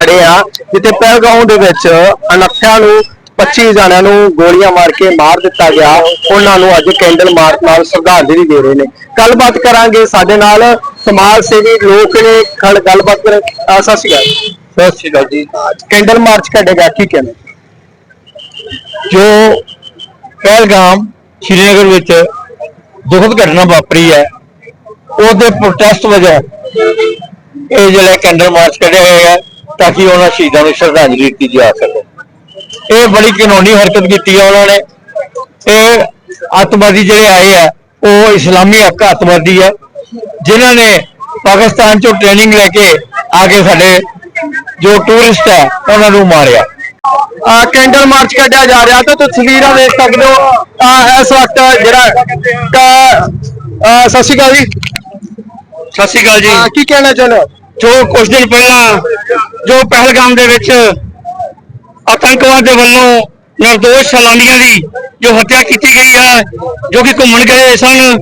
ਖੜੇ ਆ ਜਿੱਥੇ ਪਹਿਲਗਾਉਂ ਦੇ ਵਿੱਚ ਅਨੱਖਿਆਂ ਨੂੰ 25 ਜਣਿਆਂ ਨੂੰ ਗੋਲੀਆਂ ਮਾਰ ਕੇ ਮਾਰ ਦਿੱਤਾ ਗਿਆ। ਉਹਨਾਂ ਨੂੰ ਅੱਜ ਕੈਂਡਲ ਮਾਰਚ ਨਾਲ ਸ਼ਰਧਾਂਜਲੀ ਦੇ ਰਹੇ ਨੇ। ਗੱਲਬਾਤ ਕਰਾਂਗੇ ਸਾਡੇ ਨਾਲ ਸਮਾਜ ਸੇਵੀ ਲੋਕ ਨੇ। ਖੜ ਗੱਲਬਾਤ ਕਰ ਆਸਾ ਸੀਗਾ ਸਤਿ ਸ਼੍ਰੀ ਅਕਾਲ ਜੀ। ਕੈਂਡਲ ਮਾਰਚ ਕੱਢੇਗਾ ਕੀ ਕਹਿੰਦੇ? ਜੋ ਪਹਿਲਗਾਮ ਸ਼੍ਰੀਨਗਰ ਵਿੱਚ ਦੁਖਦ ਘਟਨਾ ਵਾਪਰੀ ਹੈ, ਉਹਦੇ ਪ੍ਰੋਟੈਸਟ ਵਜੋਂ ਇਹ ਜਿਹੜਾ ਕੈਂਡਲ ਮਾਰਚ ਕੱਢਿਆ ਗਿਆ ਹੈ ਤਾਂ ਕਿ ਉਹਨਾਂ ਸ਼ਹੀਦਾਂ ਨੂੰ ਸ਼ਰਧਾਂਜਲੀ ਦਿੱਤੀ ਜਾ ਸਕੇ। ਇਹ ਬੜੀ ਕਾਨੂੰਨੀ ਹਰਕਤ ਕੀਤੀ ਹੈ ਉਹਨਾਂ ਨੇ। ਇਹ ਅੱਤਵਾਦੀ ਜਿਹੜੇ ਆਏ ਆ, ਉਹ ਇਸਲਾਮੀ ਹੱਕ ਅੱਤਵਾਦੀ ਹੈ ਜਿਨ੍ਹਾਂ ਨੇ ਪਾਕਿਸਤਾਨ ਚੋਂ ਟ੍ਰੇਨਿੰਗ ਲੈ ਕੇ ਆ ਕੇ ਸਾਡੇ ਜੋ ਟੂਰਿਸਟ ਹੈ ਉਹਨਾਂ ਨੂੰ ਮਾਰਿਆ। ਕੈਂਡਲ ਮਾਰਚ ਕੱਢਿਆ ਜਾ ਰਿਹਾ ਤਾਂ ਤਸਵੀਰਾਂ ਦੇਖ ਸਕਦੇ ਹੋ। ਇਸ ਵਕਤ ਜਿਹੜਾ ਸਤਿ ਸ਼੍ਰੀ ਅਕਾਲ ਜੀ। ਸਤਿ ਸ਼੍ਰੀ ਅਕਾਲ ਜੀ। ਕੀ ਕਹਿਣਾ ਚਾਹੁੰਦੇ ਜੋ ਕੁਝ ਦਿਨ ਪਹਿਲਾਂ ਜੋ ਪਹਿਲਗਾਮ ਦੇ ਵਿੱਚ ਆਤੰਕਵਾਦ ਦੇ ਵੱਲੋਂ ਨਿਰਦੋਸ਼ ਸੈਲਾਨੀਆਂ ਦੀ ਜੋ ਹੱਤਿਆ ਕੀਤੀ ਗਈ ਹੈ ਜੋ ਕਿ ਘੁੰਮਣ ਗਏ ਸਨ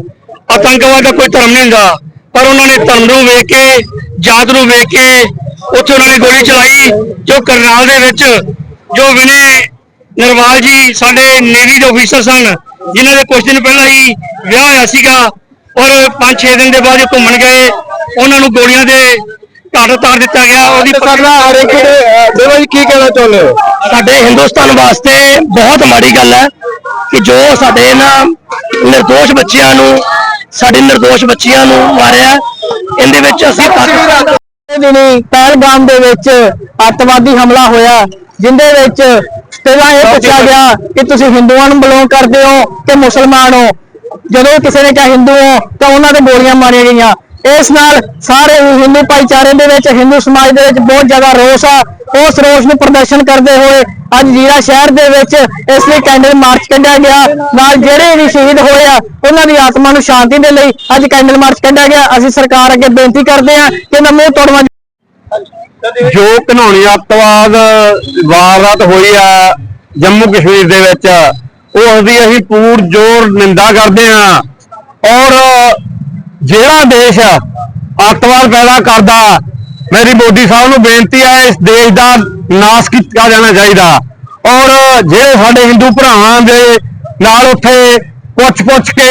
ਆਤੰਕਵਾਦ ਦਾ ਕੋਈ ਧਰਮ ਨਹੀਂ ਹੁੰਦਾ। ਪਰ ਉਹਨਾਂ ਨੇ ਧਰਮ ਨੂੰ ਵੇਖ ਕੇ ਜਾਤ ਨੂੰ ਵੇਖ ਕੇ ਉੱਥੇ ਉਹਨਾਂ ਨੇ ਗੋਲੀ ਚਲਾਈ ਜੋ ਕਰਨਾਲ ਦੇ ਵਿੱਚ ਜੋ ਵਿਨੇ ਨਰਵਾਲ ਜੀ ਸਾਡੇ ਨੇਵੀ ਦੇ ਅਫੀਸਰ ਸਨ ਜਿਨ੍ਹਾਂ ਦੇ ਕੁਝ ਦਿਨ ਪਹਿਲਾਂ ਹੀ ਵਿਆਹ ਹੋਇਆ ਸੀਗਾ ਔਰ 5-6 ਦਿਨ ਦੇ ਬਾਅਦ ਘੁੰਮਣ ਗਏ ਉਹਨਾਂ ਨੂੰ ਗੋਲੀਆਂ ਦੇ ਘਾਟ ਉਤਾਰ ਦਿੱਤਾ ਗਿਆ ਉਹਦੀ ਪਰਲਾ ਹਰ ਇੱਕ ਦੇ ਦੇਵਾ ਜੀ ਕੀ ਕਹਿਣਾ ਚਾਹੁੰਦੇ ਹੋ? ਸਾਡੇ ਹਿੰਦੁਸਤਾਨ ਵਾਸਤੇ ਬਹੁਤ ਮਾੜੀ ਗੱਲ ਹੈ ਕਿ ਜੋ ਸਾਡੇ ਨਾ ਨਿਰਦੋਸ਼ ਬੱਚਿਆਂ ਨੂੰ ਸਾਡੇ ਨਿਰਦੋਸ਼ ਬੱਚਿਆਂ ਨੂੰ ਮਾਰਿਆ ਇਹਦੇ ਵਿੱਚ ਅਸੀਂ ਪਾਕਿਸਤਾਨ ਦੇ ਦੇ ਵਿੱਚ ਅੱਤਵਾਦੀ ਹਮਲਾ ਹੋਇਆ। ਜਿੰਦੇ ਵਿੱਚ ਪਹਿਲਾਂ ਇਹ ਪੁੱਛਿਆ ਗਿਆ ਕਿ ਤੁਸੀਂ ਹਿੰਦੂਆਂ ਨੂੰ ਬਿਲੋਂਗ ਕਰਦੇ ਹੋ ਕਿ ਮੁਸਲਮਾਨ ਹੋ। ਜਦੋਂ ਕਿਸੇ ਨੇ ਕਿਹਾ ਹਿੰਦੂ ਹੋ ਤਾਂ ਉਹਨਾਂ ਤੇ ਗੋਲੀਆਂ ਮਾਰੀਆਂ ਗਈਆਂ। ਇਸ ਨਾਲ ਸਾਰੇ ਹਿੰਦੂ ਭਾਈਚਾਰੇ ਦੇ ਵਿੱਚ ਹਿੰਦੂ ਸਮਾਜ ਦੇ ਵਿੱਚ ਬਹੁਤ ਜ਼ਿਆਦਾ ਰੋਸ ਆ। ਉਸ ਰੋਸ ਨੂੰ ਪ੍ਰਦਰਸ਼ਨ ਕਰਦੇ ਹੋਏ ਅੱਜ ਜੀਰਾ ਸ਼ਹਿਰ ਦੇ ਵਿੱਚ ਇਸ ਲਈ ਕੈਂਡਲ ਮਾਰਚ ਕੱਢਿਆ ਗਿਆ। ਨਾਲ ਜਿਹੜੇ ਵੀ ਸ਼ਹੀਦ ਹੋਏ ਆ ਉਹਨਾਂ ਦੀ ਆਤਮਾ ਨੂੰ ਸ਼ਾਂਤੀ ਦੇ ਲਈ ਅੱਜ ਕੈਂਡਲ ਮਾਰਚ ਕੱਢਿਆ ਗਿਆ। ਅਸੀਂ ਸਰਕਾਰ ਅੱਗੇ ਬੇਨਤੀ ਕਰਦੇ ਹਾਂ ਕਿ ਮੂੰਹ ਤੋੜਵਾ। ਜੋ ਘਨੌਣੀ ਅੱਤਵਾਦ ਵਾਰਦਾਤ ਹੋਈ ਆ ਜੰਮੂ ਕਸ਼ਮੀਰ ਦੇ ਵਿੱਚ ਉਸ ਦੀ ਅਸੀਂ ਪੂਰ ਜ਼ੋਰ ਨਿੰਦਾ ਕਰਦੇ ਹਾਂ ਔਰ ਜਿਹੜਾ ਦੇਸ਼ ਅੱਤਵਾਦ ਪੈਦਾ ਕਰਦਾ, ਮੇਰੀ ਮੋਦੀ ਸਾਹਿਬ ਨੂੰ ਬੇਨਤੀ ਹੈ ਇਸ ਦੇਸ਼ ਦਾ ਨਾਸ਼ ਕੀਤਾ ਜਾਣਾ ਚਾਹੀਦਾ। ਔਰ ਜਿਹੜੇ ਸਾਡੇ ਹਿੰਦੂ ਭਰਾਵਾਂ ਦੇ ਨਾਲ ਉੱਥੇ ਪੁੱਛ-ਪੁੱਛ ਕੇ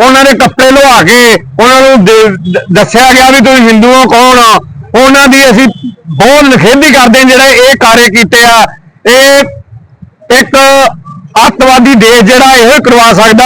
ਉਹਨਾਂ ਦੇ ਕੱਪੜੇ ਲਵਾ ਕੇ ਉਹਨਾਂ ਨੂੰ ਦੇ- ਦੱਸਿਆ ਗਿਆ ਵੀ ਤੁਸੀਂ ਹਿੰਦੂ ਹੋ ਕੌਣ ਉਹਨਾਂ ਦੀ ਅਸੀਂ ਬਹੁਤ ਨਿਖੇਧੀ ਕਰਦੇ ਹਾਂ ਜਿਹੜੇ ਇਹ ਕਾਰੇ ਕੀਤੇ ਆ। ਇਹ ਇੱਕ ਅੱਤਵਾਦੀ ਦੇਸ਼ ਜਿਹੜਾ ਇਹ ਕਰਵਾ ਸਕਦਾ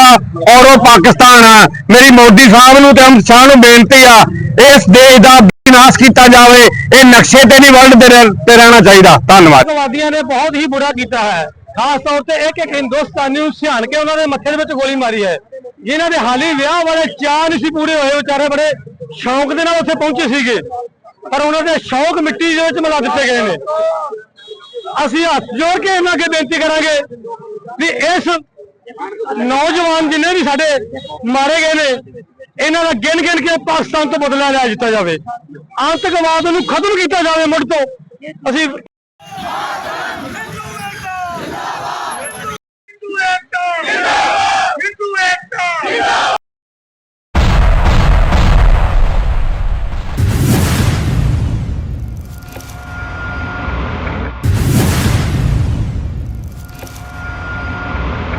ਔਰ ਉਹ ਪਾਕਿਸਤਾਨ ਆ। ਮੇਰੀ ਮੋਦੀ ਸਾਹਿਬ ਨੂੰ ਤੇ ਅਮਿਤ ਸ਼ਾਹ ਨੂੰ ਬੇਨਤੀ ਆ, ਇਸ ਦੇਸ਼ ਦਾ ਵਿਨਾਸ਼ ਕੀਤਾ ਜਾਵੇ, ਇਹ ਨਕਸ਼ੇ ਤੇ ਨਹੀਂ ਵਰਲਡ ਤੇ ਰਹਿਣਾ ਚਾਹੀਦਾ। ਧੰਨਵਾਦ। ਅੱਤਵਾਦੀਆਂ ਨੇ ਬਹੁਤ ਹੀ ਬੁਰਾ ਕੀਤਾ ਹੈ। ਖਾਸ ਤੌਰ ਤੇ ਇੱਕ ਇੱਕ ਹਿੰਦੁਸਤਾਨੀ ਨੂੰ ਸਿਆਣ ਕੇ ਉਹਨਾਂ ਦੇ ਮੱਥੇ ਦੇ ਵਿੱਚ ਗੋਲੀ ਮਾਰੀ ਹੈ। ਜਿਨ੍ਹਾਂ ਦੇ ਹਾਲੀ ਵਿਆਹ ਵਾਲੇ ਚਾਅ ਨਹੀਂ ਸੀ ਪੂਰੇ ਹੋਏ ਵਿਚਾਰੇ ਬੜੇ ਸ਼ੌਂਕ ਦੇ ਨਾਲ ਉੱਥੇ ਪਹੁੰਚੇ ਸੀਗੇ। ਪਰ ਉਹਨਾਂ ਦੇ ਸ਼ੌਕ ਮਿੱਟੀ ਦੇ ਵਿੱਚ ਮਿਲਾ ਦਿੱਤੇ ਗਏ ਨੇ। ਅਸੀਂ ਹੱਥ ਜੋੜ ਕੇ ਇਹਨਾਂ ਅੱਗੇ ਬੇਨਤੀ ਕਰਾਂਗੇ ਵੀ ਇਸ ਨੌਜਵਾਨ ਜਿੰਨੇ ਵੀ ਸਾਡੇ ਮਾਰੇ ਗਏ ਨੇ, ਇਹਨਾਂ ਦਾ ਗਿਣ ਗਿਣ ਕੇ ਪਾਕਿਸਤਾਨ ਤੋਂ ਬਦਲਾ ਲਿਆ ਦਿੱਤਾ ਜਾਵੇ। ਆਤੰਕਵਾਦ ਨੂੰ ਖਤਮ ਕੀਤਾ ਜਾਵੇ ਮੁੜ ਤੋਂ। ਅਸੀਂ